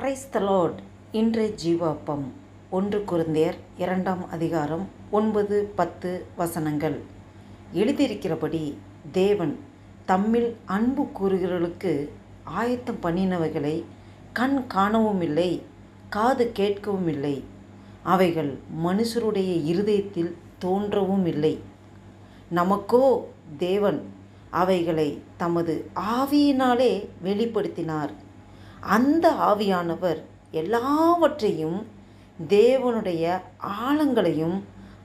Praise the Lord இன்றைய ஜீவாப்பம். ஒன்று குருந்தேர் இரண்டாம் அதிகாரம் ஒன்பது பத்து வசனங்கள். எழுதியிருக்கிறபடி தேவன் தம்மில் அன்பு கூறுகிறவர்களுக்கு ஆயத்தம் பண்ணினவைகளை கண் காணவும் இல்லை காது கேட்கவும் இல்லை அவைகள் மனுஷருடைய இருதயத்தில் தோன்றவும் இல்லை நமக்கோ தேவன் அவைகளை தமது ஆவியினாலே வெளிப்படுத்தினார். அந்த ஆவியானவர் எல்லாவற்றையும் தேவனுடைய ஆழங்களையும்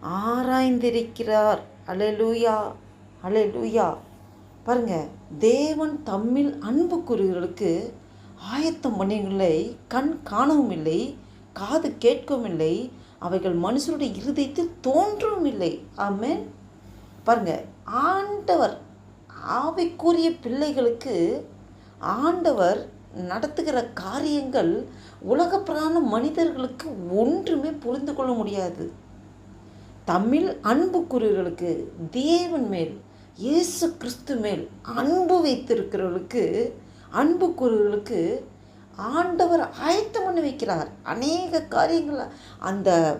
ஆராய்ந்திருக்கிறார். அலலூயா அலலூயா பாருங்க தேவன் தம்மில் அன்பு கூறுகிறவர்களுக்கு ஆயத்தம் பண்ணிகளை கண் காணவும் இல்லை காது கேட்கவும் இல்லை அவைகள் மனுஷருடைய இருதயத்தில் தோன்றவும் இல்லை ஆமேன். பாருங்க ஆண்டவர் ஆவிக்குரிய பிள்ளைகளுக்கு ஆண்டவர் நடத்துகிற காரியங்கள் உலகப்பிரான மனிதர்களுக்கு ஒன்றுமே புரிந்து கொள்ள முடியாது. தமிழ் அன்பு கூறுகளுக்கு தேவன் மேல் இயேசு கிறிஸ்து மேல் அன்பு வைத்திருக்கிறவர்களுக்கு அன்பு கூறுகளுக்கு ஆண்டவர் ஆயத்தம் பண்ணி வைக்கிறார். அநேக காரியங்கள் அந்த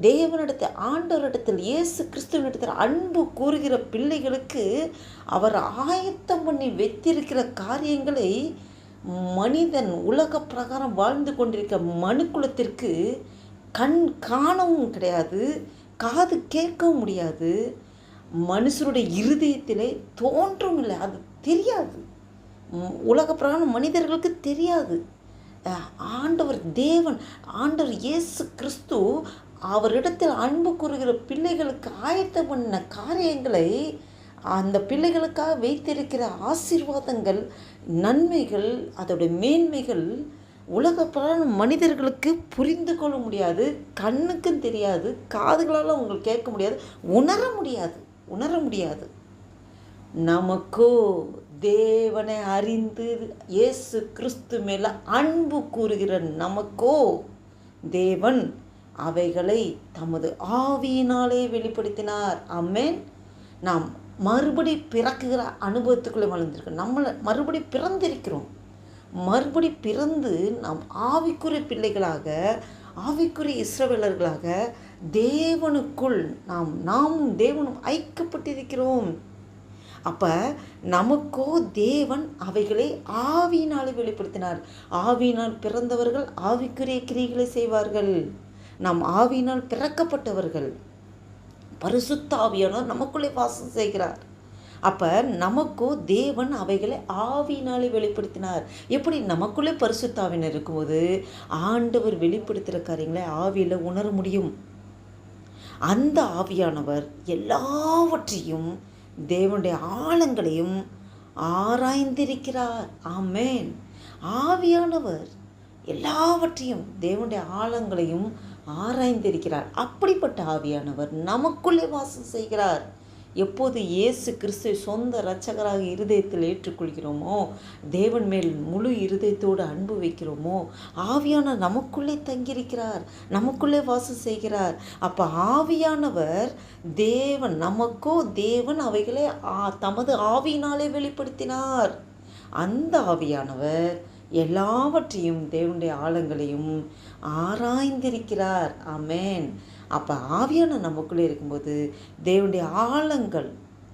தேவனிடத்தில் ஆண்டவரிடத்தில் இயேசு கிறிஸ்துவனிடத்தில் அன்பு கூறுகிற பிள்ளைகளுக்கு அவர் ஆயத்தம் பண்ணி வைத்திருக்கிற காரியங்களை மனிதன் உலக பிரகாரம் வாழ்ந்து கொண்டிருக்க மனுக்குலத்திற்கு கண் காணவும் கிடையாது காது கேட்கவும் முடியாது. மனுஷருடைய இருதயத்திலே தோன்றும் இல்லை அது தெரியாது. உலக பிரகாரம் மனிதர்களுக்கு தெரியாது. ஆண்டவர் தேவன் ஆண்டவர் இயேசு கிறிஸ்து அவரிடத்தில் அன்பு கூறுகிற பிள்ளைகளுக்கு ஆயத்தம் பண்ண காரியங்களை அந்த பிள்ளைகளுக்காக வைத்திருக்கிற ஆசீர்வாதங்கள் நன்மைகள் அதோடைய மேன்மைகள் உலக பிராண மனிதர்களுக்கு புரிந்து கொள்ள முடியாது கண்ணுக்கும் தெரியாது காதுகளால் உங்களுக்கு கேட்க முடியாது உணர முடியாது உணர முடியாது. நமக்கோ தேவனை அறிந்து இயேசு கிறிஸ்து மேலே அன்பு கூறுகிற நமக்கோ தேவன் அவைகளை தமது ஆவியினாலே வெளிப்படுத்தினார். அம்மேன் நாம் மறுபடி பிறக்குகிற அனுபவத்துக்குள்ளே வளர்ந்துருக்கோம் நம்மளை மறுபடி பிறந்திருக்கிறோம். மறுபடி பிறந்து நாம் ஆவிக்குரிய பிள்ளைகளாக ஆவிக்குரிய இஸ்ரவேலர்களாக தேவனுக்குள் நாம் நாமும் தேவனும் ஐக்கப்பட்டிருக்கிறோம். அப்போ நமக்கோ தேவன் அவைகளை ஆவியினால் வெளிப்படுத்தினார். ஆவியினால் பிறந்தவர்கள் ஆவிக்குரிய கிரிகளை செய்வார்கள். நாம் ஆவியினால் பிறக்கப்பட்டவர்கள். பரிசுத்தாவியானவர் நமக்குள்ளே வாசம் செய்கிறார். அப்போ நமக்கோ தேவன் அவைகளை ஆவியினாலே வெளிப்படுத்தினார். எப்படி நமக்குள்ளே பரிசுத்தாவினர் இருக்கும்போது ஆண்டவர் வெளிப்படுத்துகிற காரியங்களை ஆவியில் உணர முடியும். அந்த ஆவியானவர் எல்லாவற்றையும் தேவனுடைய ஆழங்களையும் ஆராய்ந்திருக்கிறார். ஆமேன். ஆவியானவர் எல்லாவற்றையும் தேவனுடைய ஆழங்களையும் ஆராய்ந்திருக்கிறார். அப்படிப்பட்ட ஆவியானவர் நமக்குள்ளே வாசம் செய்கிறார். எப்போது இயேசு கிறிஸ்துவை சொந்த இரட்சகராக இருதயத்தில் ஏற்றுக்கொள்கிறோமோ தேவன் மேல் முழு இருதயத்தோடு அன்பு வைக்கிறோமோ ஆவியான நமக்குள்ளே தங்கியிருக்கிறார் நமக்குள்ளே வாசம் செய்கிறார். அப்போ ஆவியானவர் தேவன் நமக்கோ தேவன் அவைகளை தமது ஆவியினாலே வெளிப்படுத்தினார். அந்த ஆவியானவர் எல்லாவற்றையும் தேவனுடைய ஆழங்களையும் ஆராய்ந்திருக்கிறார். ஆமேன். அப்போ ஆவியான நமக்குள்ளே இருக்கும்போது தேவனுடைய ஆழங்கள்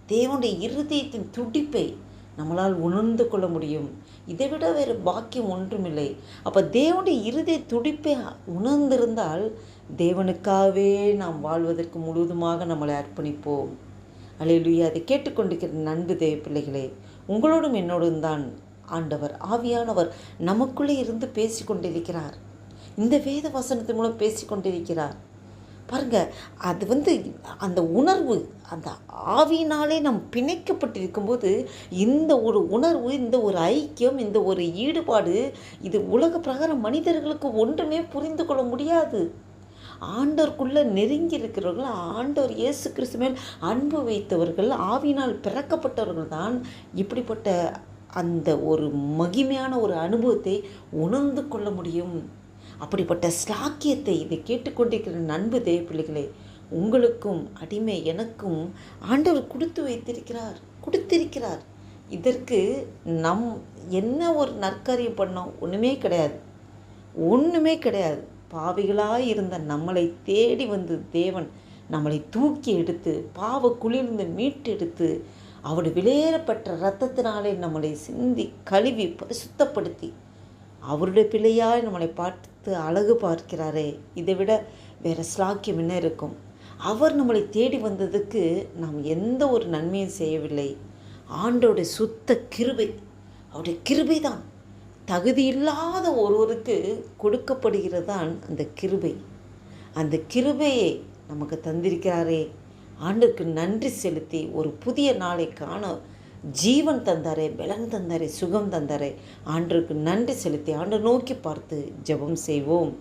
தேவனுடைய இருதயத்தின் துடிப்பை நம்மளால் உணர்ந்து கொள்ள முடியும். இதை விட வேறு பாக்கியம் ஒன்றுமில்லை. அப்போ தேவனுடைய இருதய துடிப்பை உணர்ந்திருந்தால் தேவனுக்காகவே நாம் வாழ்வதற்கு முழுவதுமாக நம்மளை அர்ப்பணிப்போம். அலையிலுயா அதை கேட்டுக்கொண்டிருக்கிற நண்பு தேவ பிள்ளைகளே உங்களோடும் என்னோடும் தான் ஆண்டவர் ஆவியானவர் நமக்குள்ளே இருந்து பேசி கொண்டிருக்கிறார் இந்த வேத வசனத்தின் மூலம் பேசி கொண்டிருக்கிறார் பாருங்க அது வந்து அந்த உணர்வு அந்த ஆவியினாலே நம் பிணைக்கப்பட்டிருக்கும்போது இந்த ஒரு உணர்வு இந்த ஒரு ஐக்கியம் இந்த ஒரு ஈடுபாடு இது உலக பிரகாரம் மனிதர்களுக்கு ஒன்றுமே புரிந்து கொள்ள முடியாது. ஆண்டோருக்குள்ளே நெருங்கி இருக்கிறவர்கள் ஆண்டவர் இயேசு கிறிஸ்து மேல் அன்பு வைத்தவர்கள் ஆவினால் பிறக்கப்பட்டவர்கள் தான் இப்படிப்பட்ட அந்த ஒரு மகிமையான ஒரு அனுபவத்தை உணர்ந்து கொள்ள முடியும். அப்படிப்பட்ட ஸ்லாக்கியத்தை இதை கேட்டுக்கொண்டிருக்கிற நண்பு தேவ பிள்ளைகளே உங்களுக்கும் அடிமை எனக்கும் ஆண்டவர் கொடுத்து வைத்திருக்கிறார் கொடுத்திருக்கிறார். இதற்கு நம் என்ன ஒரு நற்காரியம் பண்ணோம்? ஒன்றுமே கிடையாது. ஒன்றுமே கிடையாது. பாவிகளாக இருந்த நம்மளை தேடி வந்து தேவன் நம்மளை தூக்கி எடுத்து பாவ குளிர்ந்து மீட்டெடுத்து அவருடைய விலையேறப்பட்ட ரத்தத்தினாலே நம்மளை சிந்தி கழுவி பரிசுத்தப்படுத்தி அவருடைய பிள்ளையாய் நம்மளை பார்த்து அழகு பார்க்கிறாரே. இதை விட வேறு ஸ்லாக்கியம் என்ன இருக்கும்? அவர் நம்மளை தேடி வந்ததுக்கு நாம் எந்த ஒரு நன்மையும் செய்யவில்லை. ஆண்டோடைய சுத்த கிருபை அவருடைய கிருபை தான் தகுதி இல்லாத ஒருவருக்கு கொடுக்கப்படுகிறது தான் அந்த கிருபை. அந்த கிருபையை நமக்கு தந்திருக்கிறாரே. ஆண்டுக்கு நன்றி செலுத்தி ஒரு புதிய நாளை காண ஜீவன் தந்தாரே பலன் தந்தாரே சுகம் தந்தாரே. ஆண்டுக்கு நன்றி செலுத்தி ஆண்டு நோக்கி பார்த்து ஜெபம் செய்வோம்.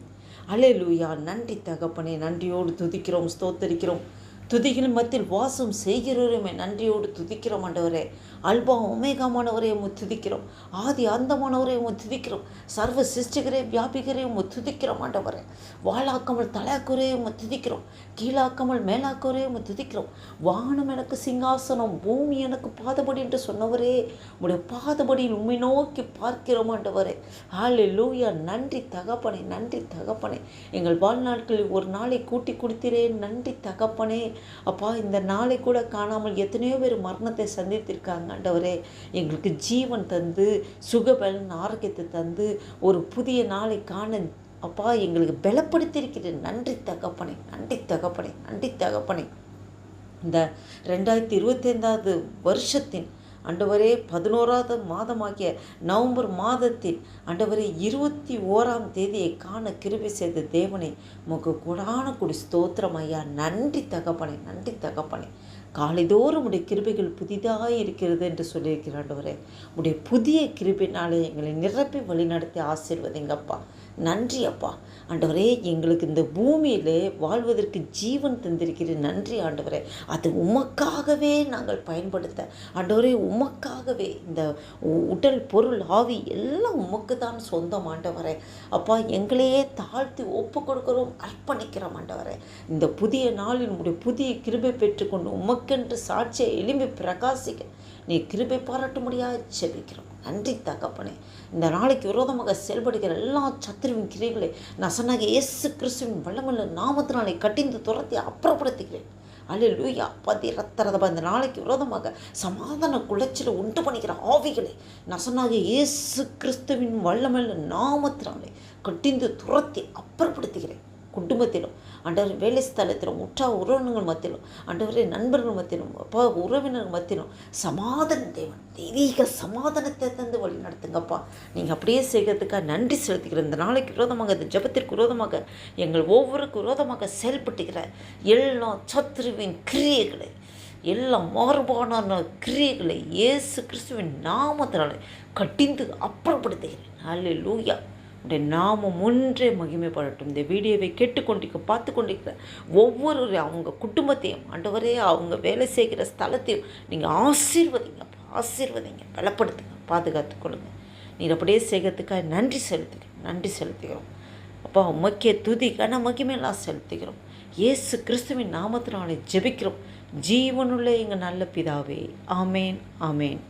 அலேலூயா நன்றி தகப்பனே நன்றியோடு துதிக்கிறோம் ஸ்தோத்தரிக்கிறோம். துதிகள் மத்தியில் வாசம் செய்கிறவருமே நன்றியோடு துதிக்கிறோம் ஆண்டவரே. அல்பா ஒமேகாமானவரே உம்மை துதிக்கிறோம். ஆதி அந்தமானவரே உம்மை துதிக்கிறோம். சர்வ சிருஷ்டிகரே வியாபிகரே உம்மை துதிக்கிறோம் ஆண்டவரே. வாழாக்கமல் தலையாக்குரே உம்மை துதிக்கிறோம். கீழாக்காமல் மேலாக்குரே உம்மை துதிக்கிறோம். வானம் எனக்கு சிங்காசனம் பூமி எனக்கு பாதபடி என்று சொன்னவரே. உடைய பாதபடியில் உண்மை நோக்கி பார்க்கிறோம் ஆண்டவரே. ஹாலே லூயா நன்றி தகப்பனே நன்றி தகப்பனே. எங்கள் வாழ்நாட்களில் ஒரு நாளை கூட்டி கொடுத்தீரே நன்றி தகப்பனே. அப்பா இந்த நாளை கூட காணாமல் எத்தனையோ பேர் மரணத்தை சந்தித்திருக்காங்க. ஆண்டவரே எங்களுக்கு ஜீவன் தந்து சுகபலன் ஆரோக்கியத்தை தந்து ஒரு புதிய நாளை காண அப்பா எங்களுக்கு பலப்படுத்தியிருக்கிற நன்றி தகப்பனை நன்றி தகப்பனை நன்றி தகப்பனை. இந்த ரெண்டாயிரத்தி இருபத்தைந்தாவது வருஷத்தின் ஆண்டவரே பதினோராவது மாதமாகிய நவம்பர் மாதத்தில் ஆண்டவரே இருபத்தி ஓராம் தேதியை காண கிருபை செய்த தேவனை உமக்கு குடான குடி ஸ்தோத்திரம் ஐயா. நன்றி தகப்பனே நன்றி தகப்பனே. காலைதோறும் உடைய கிருபைகள் புதிதாக இருக்கிறது என்று சொல்லியிருக்கிறாண்டவரே உடைய புதிய கிருபினாலே எங்களை நிரப்பி வழிநடத்தி ஆசீர்வதிங்கப்பா. நன்றி அப்பா. ஆண்டவரே எங்களுக்கு இந்த பூமியில் வாழ்வதற்கு ஜீவன் தந்திருக்கிறது நன்றி ஆண்டவரே. அது உமக்காகவே நாங்கள் பயன்படுத்த. ஆண்டவரே உமக்காகவே இந்த உ- உடல் பொருள் ஆவி எல்லாம் உமக்கு தான் சொந்தம் ஆண்டவரே. அப்பா எங்களையே தாழ்த்தி ஒப்பு கொடுக்கிறோம் அர்ப்பணிக்கிறோம் ஆண்டவரே. இந்த புதிய நாளில் உம்முடைய புதிய கிருபை பெற்றுக்கொண்டு உமக்கென்று சாட்சியை எலும்பி பிரகாசிக்க நீ கிருபை பாராட்ட முடியாது செபிக்கிறோம். நன்றி தகப்பனே இந்த நாளைக்கு விரோதமாக செயல்படுகிற எல்லா சத்துருவின் கிரைகளை நசனாக இயேசு கிறிஸ்துவின் வல்லமல்ல நாமத்தினாலே கட்டிந்து துரத்தி அப்புறப்படுத்துகிறேன். அல்ல லூயா பதி ரத்தரதபா. இந்த நாளைக்கு விரோதமாக சமாதான குளச்சல உண்டு பண்ணிக்கிற ஆவிகளை நசனாக இயேசு கிறிஸ்துவின் வல்லமல்ல நாமத்தினாலே கட்டிந்து துரத்தி அப்புறப்படுத்துகிறேன். குடும்பத்திலும் ஆண்டவர் வேலை ஸ்தலத்திலும் உற்றா உறவினர்கள் மத்தியிலும் ஆண்டவரே நண்பர்கள் மத்தியிலும் அப்பா உறவினர்கள் மத்தியிலும் சமாதான தேவன் தெய்வீக சமாதானத்தை தந்து வழி நடத்துங்கப்பா. நீங்கள் அப்படியே செய்கிறதுக்காக நன்றி செலுத்துகிற இந்த நாளைக்கு விரோதமாக இந்த ஜெபத்திற்கு விரோதமாக எங்கள் ஒவ்வொருக்கு விரோதமாக செயல்பட்டுகிற எல்லா சத்ருவின் கிரியைகளை எல்லா மாறுபாடான கிரியைகளை இயேசு கிறிஸ்துவின் நாமத்தினாலே கட்டிந்து அப்புறப்படுத்துகிறேன். அல்ல லூயா உடைய நாமம் ஒன்றே மகிமைப்படட்டும். இந்த வீடியோவை கேட்டுக்கொண்டிருக்க பார்த்து கொண்டிருக்கிற ஒவ்வொரு அவங்க குடும்பத்தையும் ஆண்டவரே அவங்க வேலை செய்கிற ஸ்தலத்தையும் நீங்கள் ஆசீர்வதிங்க ஆசீர்வதிங்க பலப்படுத்துங்க பாதுகாத்து கொள்ளுங்க. நீர் அப்படியே செய்கிறதுக்காக நன்றி செலுத்துகிறோம் நன்றி செலுத்துகிறோம். அப்பா முக்கிய துதி கன மகிமையெல்லாம் செலுத்துகிறோம். இயேசு கிறிஸ்துவின் நாமத்தினாலே ஜெபிக்கிறோம். ஜீவனுள்ள எங்கள் நல்ல பிதாவே ஆமேன் ஆமேன்.